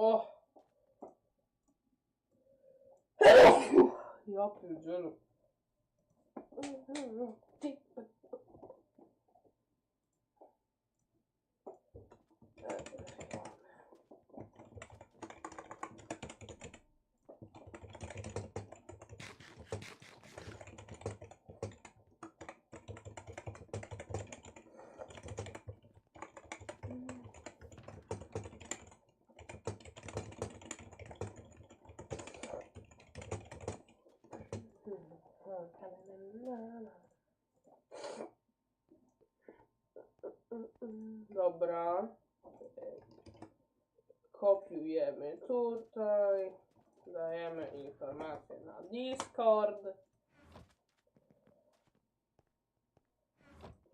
O! Ja pierdzielę. Dobra. Kopiujemy tutaj. Dajemy informację na Discord.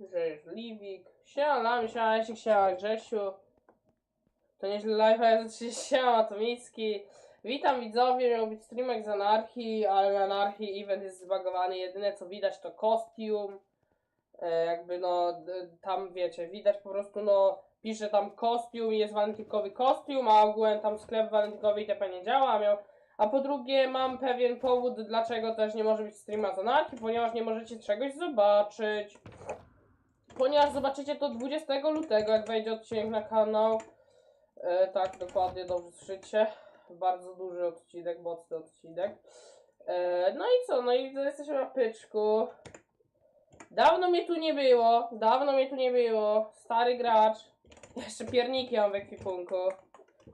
Że jest Liwik. Siema Lam, siema Esik, siema Grzesiu. To nieźle live, ale siema Tomicki. Witam widzowie, miał być streamek z Anarchii, ale Anarchii event jest zbagowany. Jedyne co widać to kostium. E, jakby no, tam wiecie, widać po prostu no, pisze tam kostium i jest walentynkowy kostium, a ogółem tam sklep walentynkowy i TP nie działa, a miał... A po drugie mam pewien powód, dlaczego też nie może być streama z Anarchii, ponieważ nie możecie czegoś zobaczyć. Ponieważ zobaczycie to 20 lutego, jak wejdzie odcinek na kanał. E, tak, dokładnie, dobrze słyszycie. Bardzo duży odcinek, mocny odcinek. E, no i co, no i jesteśmy na pyczku. Dawno mnie tu nie było, dawno mnie tu nie było. Stary gracz. Jeszcze pierniki mam w ekwipunku.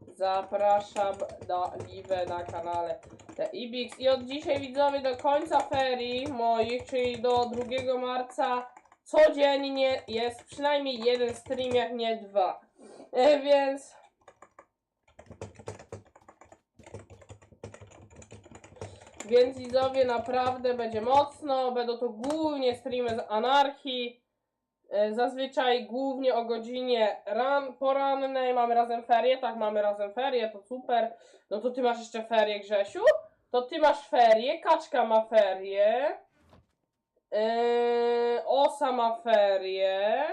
Zapraszam na live na kanale The Ibix. I od dzisiaj widzowie do końca ferii moich, czyli do 2 marca, codziennie jest przynajmniej jeden stream, jak nie dwa. E, więc. Więc widzowie naprawdę będzie mocno. Będą to głównie streamy z anarchii. E, Zazwyczaj głównie o godzinie ran, porannej mamy razem ferie, tak mamy razem ferie, to super. No to ty masz jeszcze ferie, Grzesiu? To ty masz ferie, Kaczka ma ferie. Yy, Osa ma ferie.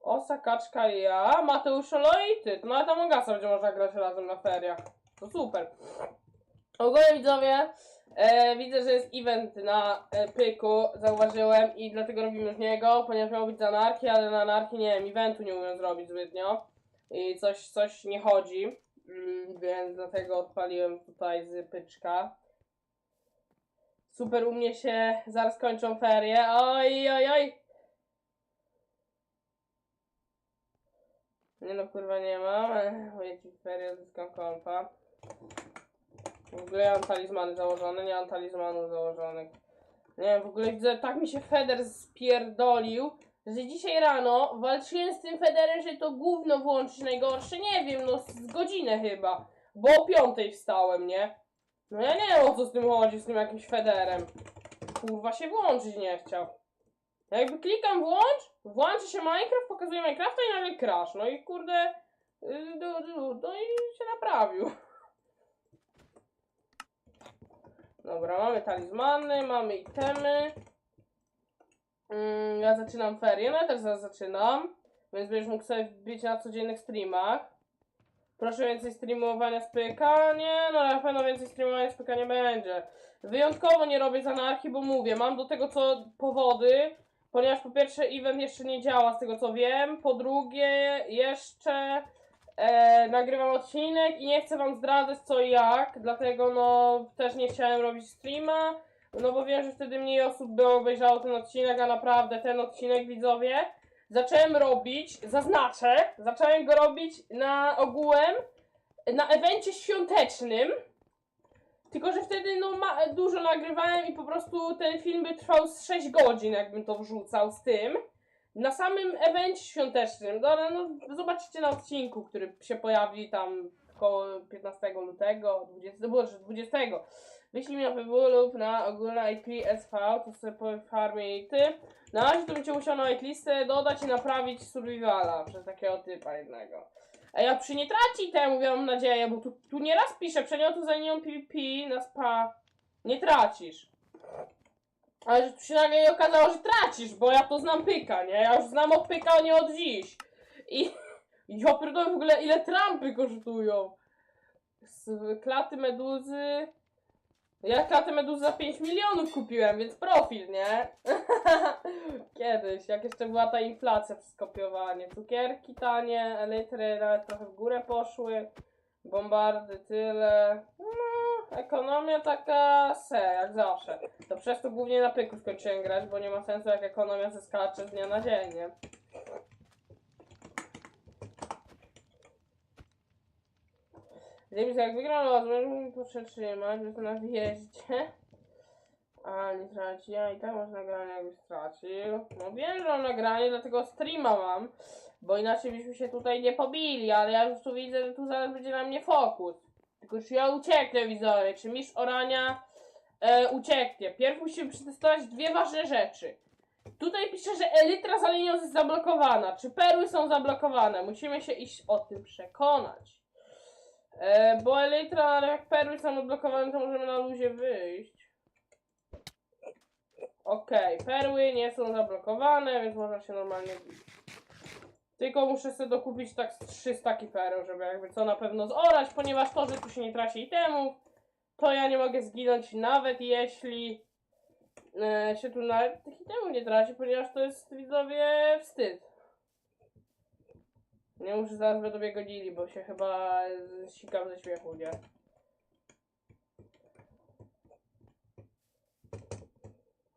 Osa, Kaczka i ja. Mateusz Olo i ty. To nawet Among Usa będzie można grać razem na feriach. To super. Ogólnie widzowie, e, widzę, że jest event na e, pyku, zauważyłem i dlatego robimy z niego, ponieważ miał być z anarchii, ale na anarchii nie wiem, eventu nie umiem zrobić zbytnio i coś, coś nie chodzi, mm, więc dlatego odpaliłem tutaj z pyczka. Super, u mnie się zaraz kończą ferie, oj, oj, oj. Nie no, kurwa nie mam, mówię ci ferie, odzyskam kompa. W ogóle ja mam talizmany założone, nie mam talizmanów założonych. Nie wiem, w ogóle widzę, tak mi się Feder spierdolił, że dzisiaj rano walczyłem z tym Federem, że to gówno włączyć najgorsze, nie wiem, no z godzinę chyba, bo o piątej wstałem, nie? No ja nie wiem o co z tym chodzi, z tym jakimś Federem. Kurwa się włączyć nie chciał. Jakby klikam włącz, włączy się Minecraft, pokazuje Minecrafta i nagle crash. No i kurde, du, no i się naprawił. Dobra, mamy talizmany, mamy itemy. Mm, ja zaczynam ferie, no ja też zaraz zaczynam. Więc będziesz mógł sobie wbić na codziennych streamach. Proszę więcej streamowania z pyka. Nie, no na pewno więcej streamowania z nie będzie. Wyjątkowo nie robię z anarchii, bo mówię, mam do tego co powody. Ponieważ po pierwsze event jeszcze nie działa z tego co wiem. Po drugie jeszcze e, nagrywam odcinek i nie chcę wam zdradzać co i jak. Dlatego no też nie chciałem robić streama. No bo wiem, że wtedy mniej osób by obejrzało ten odcinek, a naprawdę ten odcinek widzowie zacząłem robić, zaznaczę, zacząłem go robić na ogółem na evencie świątecznym. Tylko, że wtedy no ma, dużo nagrywałem i po prostu ten film by trwał z 6 godzin, jakbym to wrzucał z tym. Na samym evencie świątecznym. Dobra, no zobaczycie na odcinku, który się pojawi tam koło 15 lutego, 20, boże, 20. Wyślij mi na PW lub na ogólne IP SV, to sobie po farmie i ty. Na razie to bym musiał na listę dodać i naprawić survivala przez takiego typa jednego. A ja przy nie traci temu, ja mam nadzieję, bo tu, tu nieraz piszę, przedmiotu za linią PvP na spa nie tracisz. Ale tu się nagle nie okazało, że tracisz, bo ja to znam pyka, nie? Ja już znam od pyka, nie od dziś. I ja pierdolę w ogóle ile trampy kosztują. Z klaty meduzy. Ja klatę meduzy za 5 milionów kupiłem, więc profil, nie? Kiedyś, jak jeszcze była ta inflacja w skopiowanie. Cukierki tanie, elitry nawet trochę w górę poszły. Bombardy tyle. No, ekonomia taka se, jak zawsze. To przez to głównie na pyku skończyłem grać, bo nie ma sensu jak ekonomia zeskacze z dnia na dzień, nie? James jak wygrał los, to przetrzymać, bo to na wjeździe. A nie traci, a i tak masz nagranie jakby stracił. No wiem, że mam nagranie, dlatego streama mam. Bo inaczej byśmy się tutaj nie pobili, ale ja już tu widzę, że tu zaraz będzie na mnie fokus. Tylko czy ja ucieknę widzowie, czy mistrz orania e, ucieknie. Pierw musimy przetestować dwie ważne rzeczy. Tutaj pisze, że elytra za linią jest zablokowana. Czy perły są zablokowane? Musimy się iść o tym przekonać. E, bo elytra, ale jak perły są odblokowane, to możemy na luzie wyjść. Okej, perły nie są zablokowane, więc można się normalnie bić. Tylko muszę sobie dokupić tak z 3 staki żeby jakby co na pewno zorać, ponieważ to, że tu się nie traci itemów, to ja nie mogę zginąć nawet jeśli e, się tu nawet tych itemów nie traci, ponieważ to jest widzowie wstyd. Nie muszę zaraz będą gonili, bo się chyba sikam ze śmiechu, nie?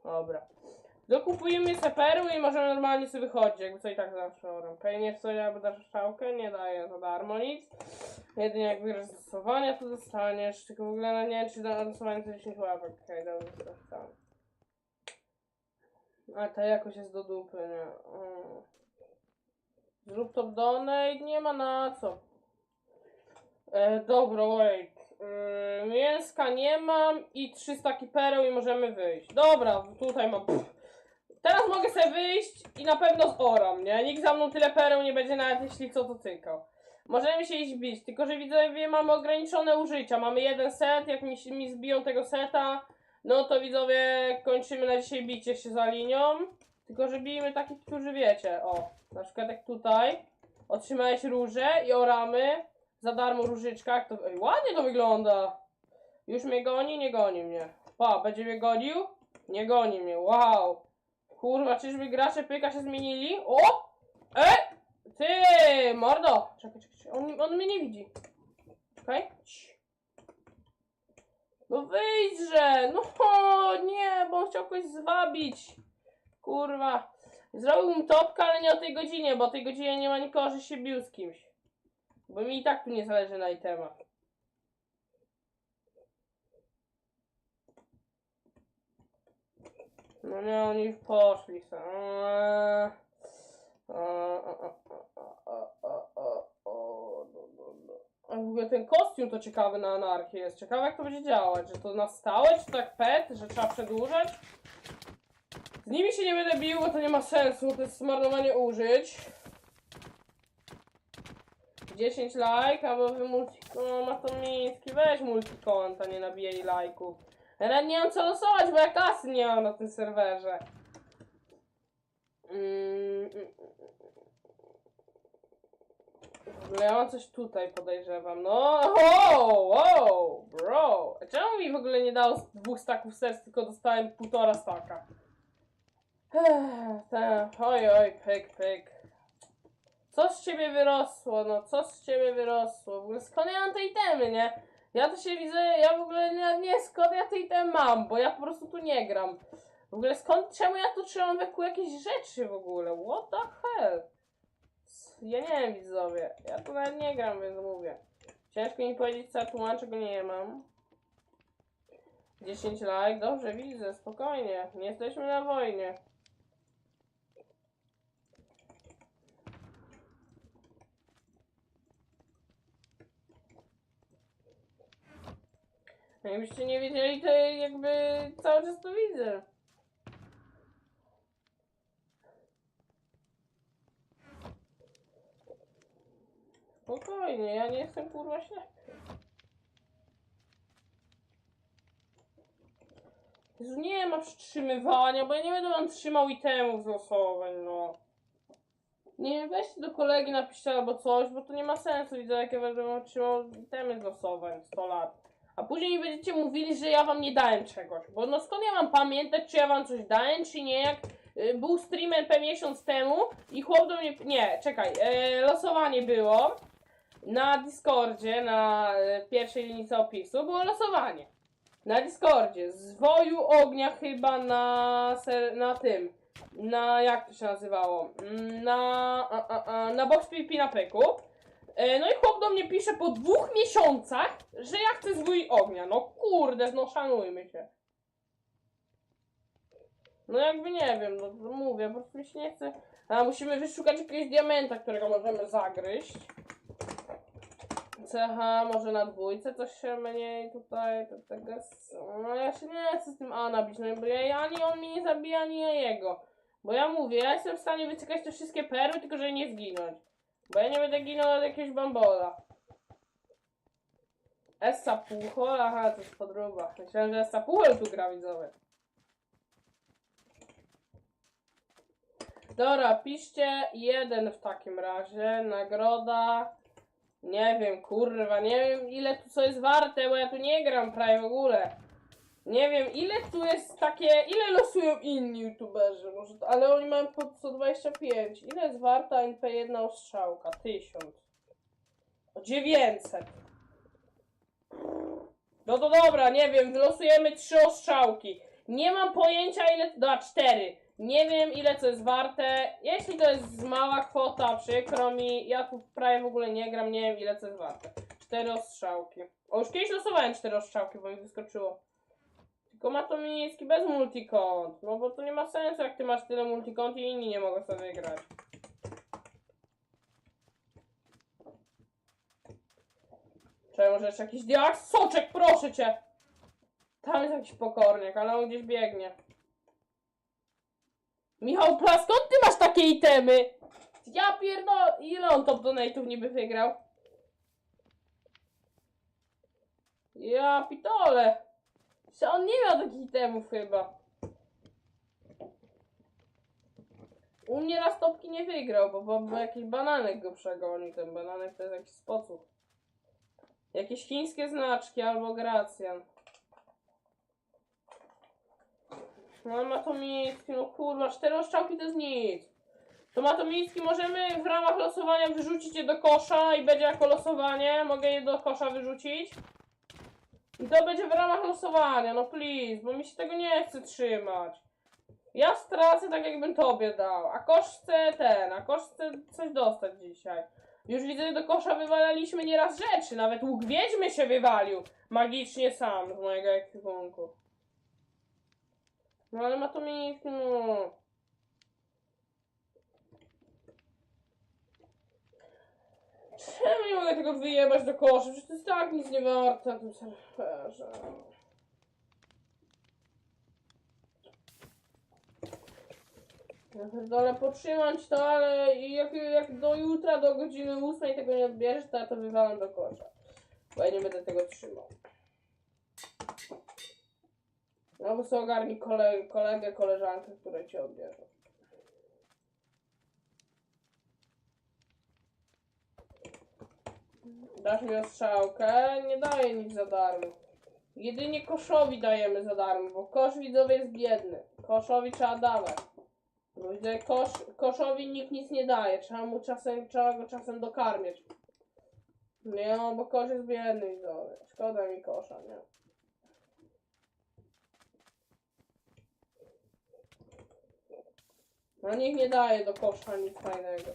Dobra. Dokupujemy se perły i możemy normalnie sobie wychodzić, jakby co i tak zawsze orem. Pewnie w sobie jakby dasz strzałkę, nie daje za darmo nic. Jedynie jak wygrasz z losowania, to dostaniesz. Tylko w ogóle no nie czy da losowanie to 10 łapek. Okej, dobrze, to tam. A ta jakoś jest do dupy, nie. Mm. Zrób top donate, nie ma na co. E, dobra, wait. Yy, mięska nie mam i 300 pereł i możemy wyjść. Dobra, tutaj mam. Pff. Teraz mogę sobie wyjść i na pewno zoram, nie? Nikt za mną tyle pereł nie będzie nawet jeśli co to cykał. Możemy się iść bić, tylko że widzowie mamy ograniczone użycia. Mamy jeden set, jak mi, mi zbiją tego seta, no to widzowie kończymy na dzisiaj bicie się za linią. Tylko że bijmy takich, którzy wiecie, o, na przykład jak tutaj. Otrzymałeś róże i oramy. Za darmo różyczka. jak To, ej, ładnie to wygląda. Już mnie goni? Nie goni mnie. Pa, będzie mnie gonił? Nie goni mnie, wow. Kurwa, czyżby gracze pyka się zmienili? O! E! Ty, mordo! Czekaj, czekaj, czekaj. On, on mnie nie widzi. Cii. No wyjdźże! No nie, bo on chciał kogoś zwabić. Kurwa. Zrobiłbym topkę, ale nie o tej godzinie, bo o tej godzinie nie ma nikogo, że się bił z kimś. Bo mi i tak tu nie zależy na itemach. No nie, oni już poszli. Eee. A, w ogóle ten kostium to ciekawy na anarchię jest. Ciekawe jak to będzie działać. Że to na stałe, czy tak pet, że trzeba przedłużać? Z nimi się nie będę bił, bo to nie ma sensu. To jest zmarnowanie użyć. 10 like, albo wy multi... No, to miejski. Weź multikont, a nie nabijaj lajków. Nawet nie mam co losować, bo ja kasy nie mam na tym serwerze. Mm, mm, W ogóle ja mam coś tutaj, podejrzewam. No, wow, wow, bro. A Czemu mi w ogóle nie dało dwóch staków serc, tylko dostałem półtora staka? Ech, tak, oj, oj, pyk, pyk. Co z ciebie wyrosło, no, co z ciebie wyrosło? W ogóle skąd ja mam te itemy, nie? Ja to się widzę, ja w ogóle nie, nie skąd ja te itemy mam, bo ja po prostu tu nie gram. W ogóle skąd, czemu ja tu trzymam wokół jakieś rzeczy w ogóle? What the hell? Ja nie wiem, widzowie. Ja tu nawet nie gram, więc mówię. Ciężko mi powiedzieć, co ja tu mam, nie mam. 10 like, dobrze, widzę, spokojnie. Nie jesteśmy na wojnie. Jakbyście nie wiedzieli, to jakby cały czas to widzę. Spokojnie, ja nie jestem kurwa ślepy. Jezu, nie ma przytrzymywania, bo ja nie będę wam trzymał itemów z losowań, no. Nie, weźcie do kolegi, napiszcie albo coś, bo to nie ma sensu, widzę, jak ja będę wam trzymał itemy z losowań 100 lat. A później będziecie mówili, że ja wam nie dałem czegoś, bo no skąd ja mam pamiętać, czy ja wam coś dałem, czy nie, jak y, był stream NP miesiąc temu i chłop do mnie, nie, czekaj, e, losowanie było na Discordzie, na e, pierwszej linii opisu, było losowanie. Na Discordzie, z woju ognia chyba na, ser, na tym, na, jak to się nazywało, Mm, na, a, a, a, na Box PvP na pyku. E, No i chłop do mnie pisze po dwóch miesiącach, że ja chcę zwój ognia. No kurde, no szanujmy się. No jakby nie wiem, no to mówię, po prostu mi się nie chce. A musimy wyszukać jakiegoś diamenta, którego możemy zagryźć. CH może na dwójce coś się mniej tutaj, to tego No ja się nie chcę z tym A nabić, no bo ja, ani on mnie nie zabija, ani ja jego. Bo ja mówię, ja jestem w stanie wycykać te wszystkie perły, tylko żeby nie zginąć. Bo ja nie będę ginął od jakiegoś bambola. Essa Puchol? Aha, to jest podróba. Myślałem, że Essa Puchol tu gra widzowie. Dobra, piszcie jeden w takim razie. Nagroda. Nie wiem, kurwa, nie wiem ile tu co jest warte, bo ja tu nie gram prawie w ogóle. Nie wiem, ile tu jest takie, ile losują inni youtuberzy, może, ale oni mają po 125. Ile jest warta NP1 ostrzałka? 1000. O 900. No to dobra, nie wiem, wylosujemy trzy ostrzałki. Nie mam pojęcia ile, da, cztery. Nie wiem ile to jest warte. Jeśli to jest mała kwota, przykro mi. Ja tu prawie w ogóle nie gram, nie wiem ile to jest warte. Cztery ostrzałki. O, już kiedyś losowałem cztery ostrzałki, bo mi wyskoczyło. Tylko ma to miejski bez multikont. No bo to nie ma sensu, jak ty masz tyle multikont i inni nie mogą sobie grać. Czemu może jeszcze jakiś diak? Soczek, proszę cię! Tam jest jakiś pokorniak, ale on gdzieś biegnie. Michał Plas, skąd ty masz takie itemy? Ja pierdol... Ile on top donate'ów niby wygrał? Ja pitole. Czy on nie miał takich itemów chyba? U mnie raz topki nie wygrał, bo, bo, bo jakiś bananek go przegonił. Ten bananek to jest jakiś sposób. Jakieś chińskie znaczki albo Gracjan. No Matomicki, no kurwa, cztery oszczałki to jest nic. To Matomicki możemy w ramach losowania wyrzucić je do kosza i będzie jako losowanie. Mogę je do kosza wyrzucić. I to będzie w ramach losowania, no please, bo mi się tego nie chce trzymać. Ja stracę tak jakbym tobie dał, a kosz chce ten, a kosz chce coś dostać dzisiaj. Już widzę, do kosza wywalaliśmy nieraz rzeczy, nawet łuk wiedźmy się wywalił magicznie sam z mojego ekwipunku. No ale ma to mi, no... Czemu nie mogę tego wyjebać do kosza? Przecież to jest tak nic nie warte na tym serwerze. Pierdolę potrzymać to, ale jak, jak do jutra, do godziny 8 tego nie odbierzesz, to ja to wywalam do kosza. Bo ja nie będę tego trzymał. No bo sobie ogarnij kole, kolegę, koleżankę, które cię odbierze. Dasz mi ostrzałkę? Nie daję nic za darmo. Jedynie koszowi dajemy za darmo, bo kosz widzowie jest biedny. Koszowi trzeba dawać. Bo widzę, kosz, koszowi nikt nic nie daje. Trzeba mu czasem, trzeba go czasem dokarmiać. Nie no, bo kosz jest biedny widzowie. Szkoda mi kosza, nie? No nikt nie daje do kosza nic fajnego.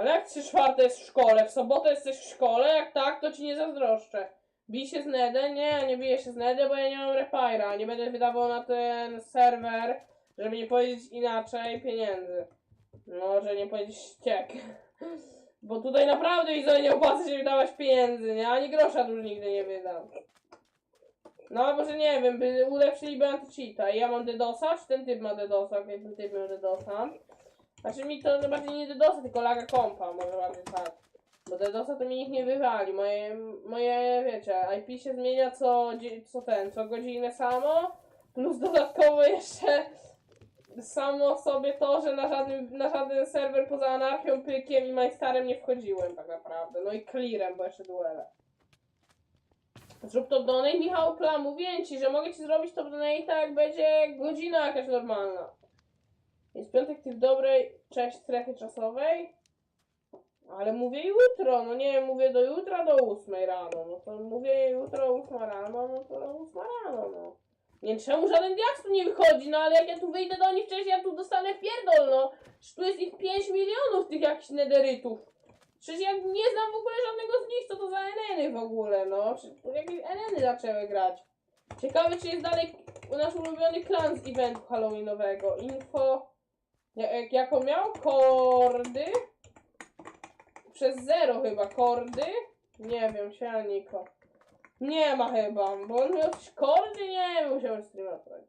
Ale jak trzy czwarte jest w szkole, w sobotę jesteś w szkole, jak tak, to ci nie zazdroszczę. Bij się z Nedę? Nie, nie biję się z Nedę, bo ja nie mam Repira. Nie będę wydawał na ten serwer, żeby nie powiedzieć inaczej, pieniędzy. No, że nie powiedzieć ściek. Bo tutaj naprawdę sobie nie opłaca się wydawać pieniędzy, nie? Ani grosza tu nigdy nie wydam. No, albo że nie wiem, by ulepszyliby anti-cheata. Ja mam DDoSa, czy ten typ ma DDoSa? Okej, ten typ ma DDoSa. Znaczy mi to bardziej nie DDoSa, tylko laga kompa, może bardziej tak. Bo DDoSa to mi nikt nie wywali. Moje, moje wiecie, IP się zmienia co, co ten, co godzinę samo. Plus dodatkowo jeszcze samo sobie to, że na, żadnym, na żaden serwer poza anarchią, pykiem i majstarem nie wchodziłem tak naprawdę. No i clearem, bo jeszcze duele. Zrób to donate, Michał Plan. Mówię ci, że mogę ci zrobić to donate, jak będzie godzina jakaś normalna. Jest piątek, ty w dobrej cześć strefie czasowej. Ale mówię jutro, no nie mówię do jutra do 8 rano. No to mówię jutro 8 rano, no to 8 rano, no. Nie czemu żaden diaks tu nie wychodzi, no ale jak ja tu wyjdę do nich, przecież ja tu dostanę pierdol, no. Przecież tu jest ich 5 milionów tych jakichś nederytów. Przecież ja nie znam w ogóle żadnego z nich, co to za NN-y w ogóle, no. Przecież tu jakieś NN-y zaczęły grać. Ciekawe, czy jest dalej nasz ulubiony klan z eventu halloweenowego. Info... Jak, jak on miał? Kordy? Przez zero chyba. Kordy? Nie wiem, sianiko. Nie ma chyba, bo on miał kordy? Nie wiem, musiałem streamować.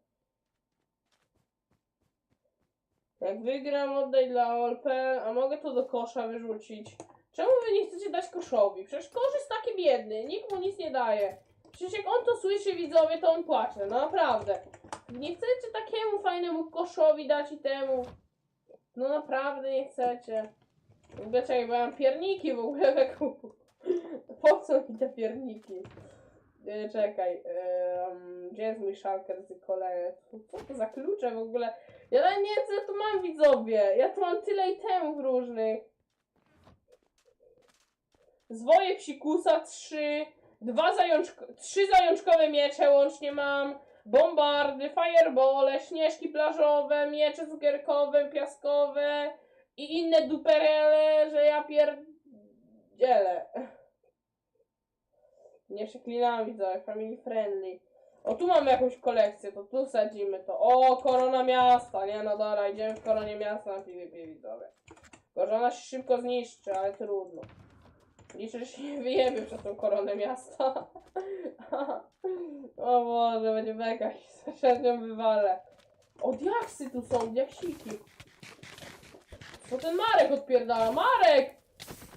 Jak wygram, oddaj dla OLP, a mogę to do kosza wyrzucić. Czemu wy nie chcecie dać koszowi? Przecież kosz jest taki biedny, nikt mu nic nie daje. Przecież jak on to słyszy, widzowie, to on płacze, no naprawdę. Nie chcecie takiemu fajnemu koszowi dać i temu. No naprawdę nie chcecie. Ja mam pierniki w ogóle we. Po co mi te pierniki? E, czekaj, em, gdzie jest mój szalker z kolejny? Co to za klucze w ogóle? Ja nie wiem, co tu mam widzowie. Ja tu mam tyle itemów różnych. Zwoje psikusa, trzy, dwa zajączko, trzy zajączkowe miecze łącznie mam, bombardy, firebole, śnieżki plażowe, miecze cukierkowe, piaskowe i inne duperele, że ja pierdzielę. Nie przeklinam widzowie, family friendly. O, tu mamy jakąś kolekcję, to tu sadzimy to. O, korona miasta, nie no dobra, idziemy w koronie miasta na PvP widzowie. Tylko, się szybko zniszczy, ale trudno. Liczę, że się nie wyjebie przez tą koronę miasta. o Boże, będzie beka, średnią wywalę. O, diaksy tu są, diaksiki. Co ten Marek odpierdala? Marek!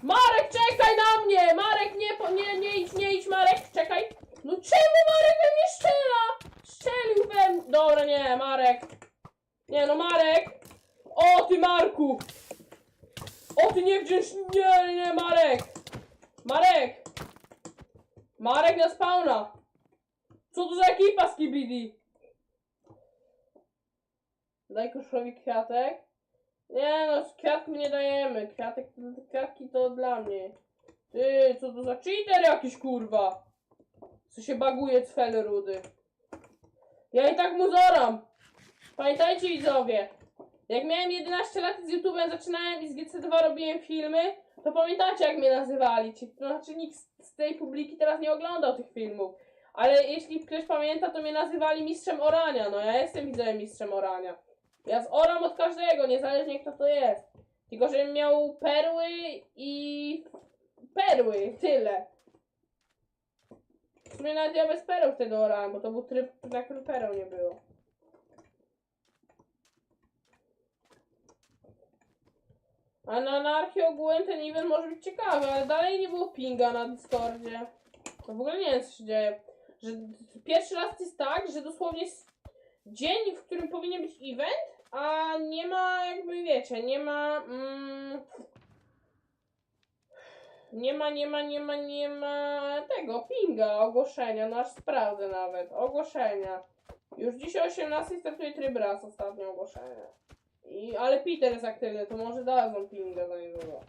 Marek, czekaj na mnie! Marek, nie idź, nie idź, Marek, czekaj. No czemu Marek we mnie strzela? Strzelił we mnie. Dobra, nie, Marek. Nie, no Marek. O, ty Marku. O, ty niewdzięczny. Nie, nie, Marek. Marek. Marek na spawna. Co to za ekipa z Kibidi? Koszowi kwiatek. Nie no, z kwiatków nie dajemy. Kwiatek, kwiatki to dla mnie. Ty, co to za cheater jakiś kurwa? Co się baguje cfel rudy. Ja i tak mu zoram. Pamiętajcie widzowie. Jak miałem 11 lat z YouTube'em zaczynałem i z GC2 robiłem filmy, to pamiętacie jak mnie nazywali. Ci, to znaczy nikt z- tej publiki teraz nie oglądał tych filmów. Ale jeśli ktoś pamięta, to mnie nazywali mistrzem orania. No ja jestem widzem mistrzem orania. Ja z oram od każdego, niezależnie kto to jest. Tylko, żebym miał perły i perły, tyle. W sumie nawet ja bez pereł wtedy orałem, bo to był tryb, na którym pereł nie było. A na anarchii ogółem ten event może być ciekawy, ale dalej nie było pinga na Discordzie. To w ogóle nie wiem co się dzieje. Że pierwszy raz jest tak, że dosłownie dzień, w którym powinien być event, a nie ma jakby wiecie, nie ma. Mm, nie ma, nie ma, nie ma, nie ma tego pinga, ogłoszenia, no aż sprawdzę nawet. Ogłoszenia. Już dzisiaj o 18 startuje tryb raz, ostatnie ogłoszenie. I, ale Peter jest aktywny, to może dadzą pinga za niedługo.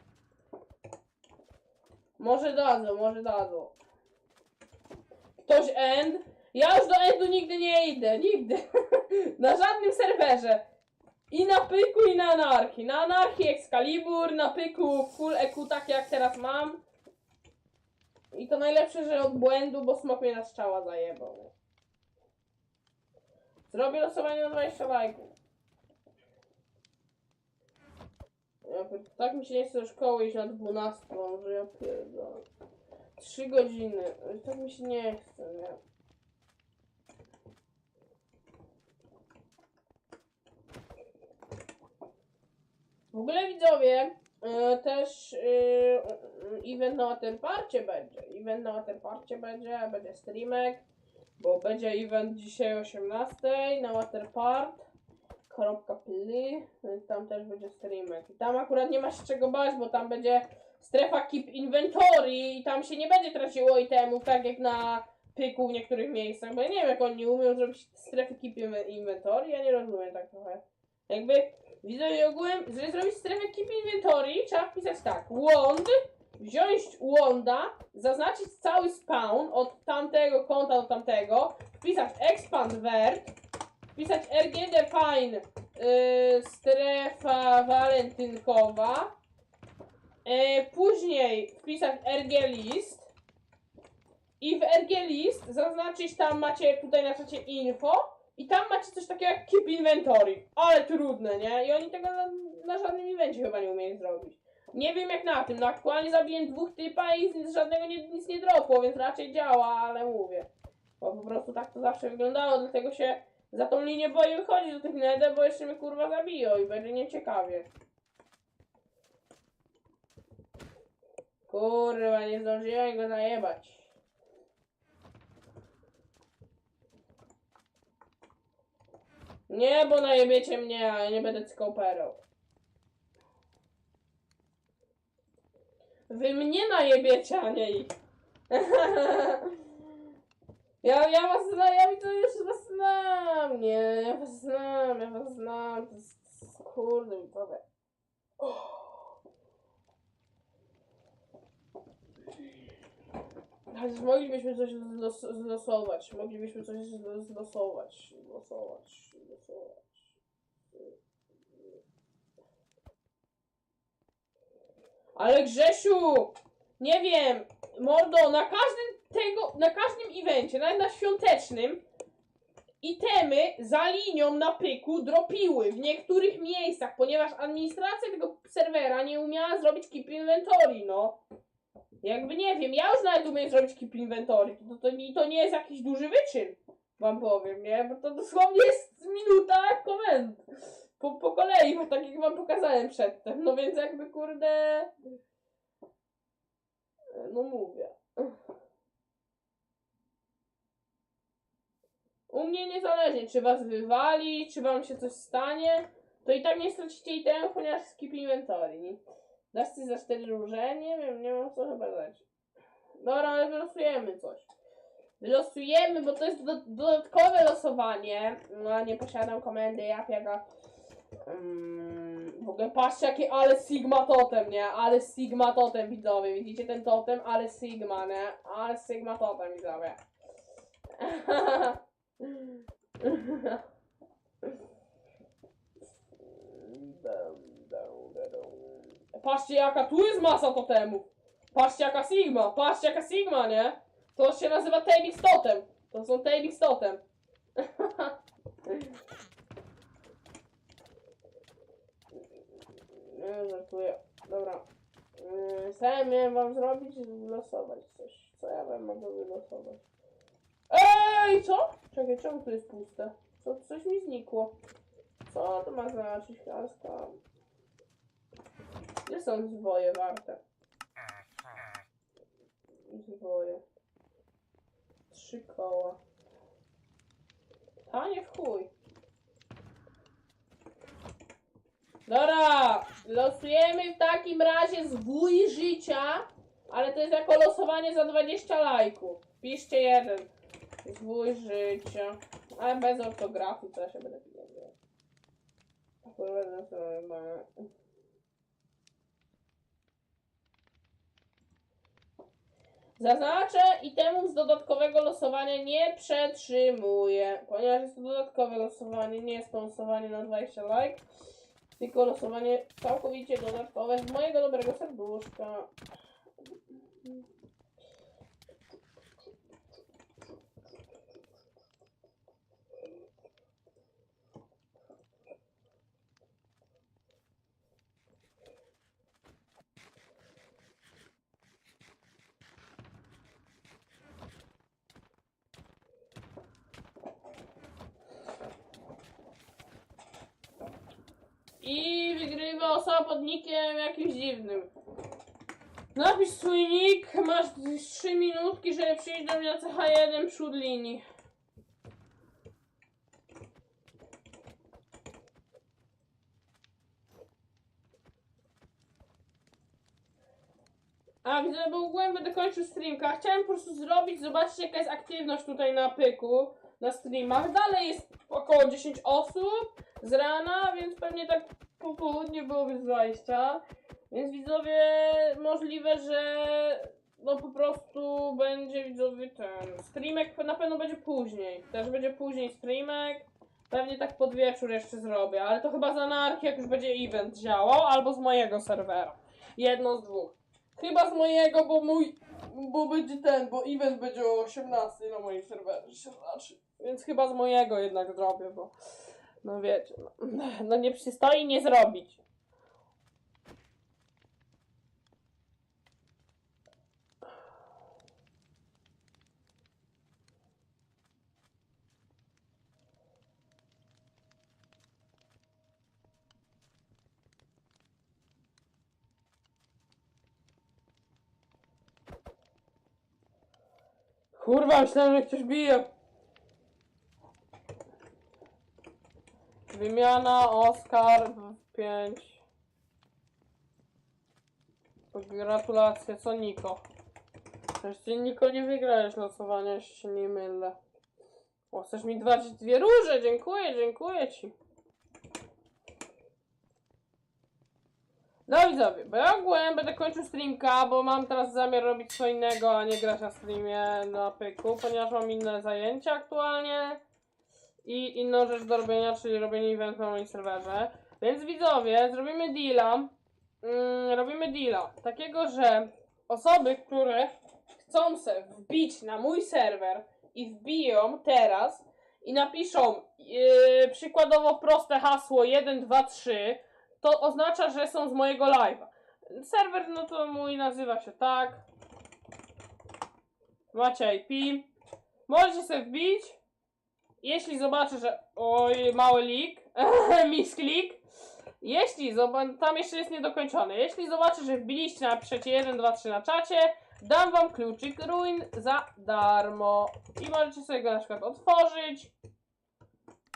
Może dadzą, może dadzą. Ktoś end? Ja już do endu nigdy nie idę, nigdy. na żadnym serwerze. I na pyku, i na anarchii. Na anarchii Excalibur, na pyku full EQ tak jak teraz mam. I to najlepsze, że od błędu, bo smok mnie na strzała zajebał. Zrobię losowanie na 20 lajków. Tak mi się nie chce do szkoły iść na 12, że ja pierdolę. 3 godziny. Tak mi się nie chce, nie. W ogóle widzowie, e, też e, Mm, Event na Waterparcie będzie. Event na Waterparcie będzie, będzie streamek, bo będzie event dzisiaj o 18 na Waterpart. .pl, więc tam też będzie streamek. I tam akurat nie ma się czego bać, bo tam będzie strefa Keep Inventory i tam się nie będzie traciło itemów, tak jak na pyku w niektórych miejscach, bo ja nie wiem jak oni umieją zrobić strefy Keep Inve- Inventory, ja nie rozumiem tak trochę. Jakby widzowie ogółem, żeby zrobić strefę Keep Inventory trzeba wpisać tak, wand, wziąć wanda, zaznaczyć cały spawn od tamtego konta do tamtego, wpisać expand vert, wpisać rg define yy, strefa walentynkowa, yy, później wpisać rg list i w rg list zaznaczyć tam macie tutaj na czacie info i tam macie coś takiego jak keep inventory, ale trudne, nie? I oni tego na, na żadnym evencie chyba nie umieli zrobić. Nie wiem jak na tym, no aktualnie zabiłem dwóch typa i z żadnego nie, nic nie dropło, więc raczej działa, ale mówię. Bo po prostu tak to zawsze wyglądało, dlatego się za tą linię boję wychodzić do tych nede, bo jeszcze mnie kurwa zabiją i będzie nieciekawie. Kurwa, nie zdążyłem go zajebać. Nie, bo najebiecie mnie, a ja nie będę skoperał. Wy mnie najebiecie, a nie ich. Ja, ja was znam, ja widzę już was znam, nie, ja was znam, ja was znam, to jest, kurde, Ale moglibyśmy coś zlos zlosować, moglibyśmy coś zlo- zlosować, zlosować, zlosować. Ale Grzesiu, nie wiem, mordo, na każdym tego, na każdym evencie, nawet na świątecznym, itemy za linią na pyku dropiły w niektórych miejscach, ponieważ administracja tego serwera nie umiała zrobić keep inventory, no. Jakby nie wiem, ja już nawet umiem zrobić keep inventory, to, to, nie, to nie jest jakiś duży wyczyn, wam powiem, nie? Bo to dosłownie jest minuta komend. Po, po kolei, bo tak jak wam pokazałem przedtem, no więc jakby kurde... No mówię. U mnie niezależnie, czy was wywali, czy wam się coś stanie, to i tak nie stracicie itemów, ponieważ skip inventory. Dasz coś za 4 róże? Nie wiem, nie mam co chyba dać. Dobra, ale wylosujemy coś. Wylosujemy, bo to jest do, dodatkowe losowanie. No, nie posiadam komendy, ja piega. Mm, w ogóle patrzcie jakie ale Sigma totem, nie? Ale Sigma totem widzowie. Widzicie ten totem? Ale Sigma, nie? Ale Sigma totem widzowie. Patrzcie jaka tu jest masa totemów. Patrzcie jaka Sigma. Patrzcie jaka Sigma, nie? To się nazywa Tabix Totem. To są Tabix Totem. Nie, żartuję. Dobra. Co ja miałem wam zrobić? Wylosować coś. Co ja wam mogę wylosować? Ej, co? Czekaj, czemu tu jest puste? Co, coś mi znikło. Co to ma znaczyć? Kaska. Gdzie są zwoje warte? Zwoje. Trzy koła. Tanie w chuj. Dobra, losujemy w takim razie zwój życia, ale to jest jako losowanie za 20 lajków. Piszcie jeden. Zwój życia. Ale bez ortografii, to ja się będę pieniędzy. Będę sobie Zaznaczę itemów z dodatkowego losowania nie przetrzymuję, ponieważ jest to dodatkowe losowanie, nie jest to losowanie na 20 like, tylko losowanie całkowicie dodatkowe z mojego dobrego serduszka. I wygrywa osoba pod jakimś dziwnym. Napisz swój nick, masz 3 minutki, żeby przyjść do mnie na CH1 przód linii. A, widzę, bo ogółem będę kończył streamka. Chciałem po prostu zrobić, zobaczyć jaka jest aktywność tutaj na pyku, na streamach. Dalej jest około 10 osób z rana, więc pewnie tak po południu byłoby z 20. Więc widzowie, możliwe, że no po prostu będzie widzowie ten streamek na pewno będzie później. Też będzie później streamek. Pewnie tak pod wieczór jeszcze zrobię, ale to chyba z anarchii, jak już będzie event działał, albo z mojego serwera. Jedno z dwóch. Chyba z mojego, bo mój, bo będzie ten, bo event będzie o 18 na moim serwerze się znaczy. Więc chyba z mojego jednak zrobię, bo no wiecie, no, no nie przystoi nie zrobić. Kurwa, myślałem, że ktoś bije. Wymiana Oscar 5. Gratulacje, co Niko? Jeszcze Niko nie wygrałeś losowania, jeśli się nie mylę. O, chcesz mi dać dwie róże? Dziękuję, dziękuję ci. No widzowie, bo ja ogółem będę kończył streamka, bo mam teraz zamiar robić co innego, a nie grać na streamie na pyku, ponieważ mam inne zajęcia aktualnie i inną rzecz do robienia, czyli robienie event na moim serwerze. Więc widzowie, zrobimy deala. Mm, robimy deala. Takiego, że osoby, które chcą se wbić na mój serwer i wbiją teraz i napiszą yy, przykładowo proste hasło 1, 2, 3, to oznacza, że są z mojego live'a. Serwer, no to mój nazywa się tak. Macie IP. Możecie sobie wbić. Jeśli zobaczę, że. Oj, mały leak. Misklik. Jeśli zoba- tam jeszcze jest niedokończony. Jeśli zobaczę, że wbiliście, napiszecie 1, 2, 3 na czacie, dam wam kluczyk ruin za darmo. I możecie sobie go na przykład otworzyć.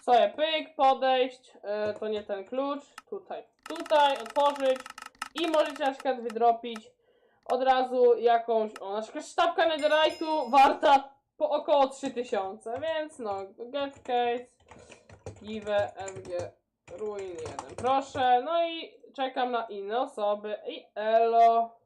Sobie pyk, podejść. e, to nie ten klucz. Tutaj. Tutaj otworzyć. I możecie na przykład wydropić od razu jakąś. O, na przykład sztabka netherite'u warta po około 3000, więc no, get case, give mg ruin 1, proszę, no i czekam na inne osoby. I elo.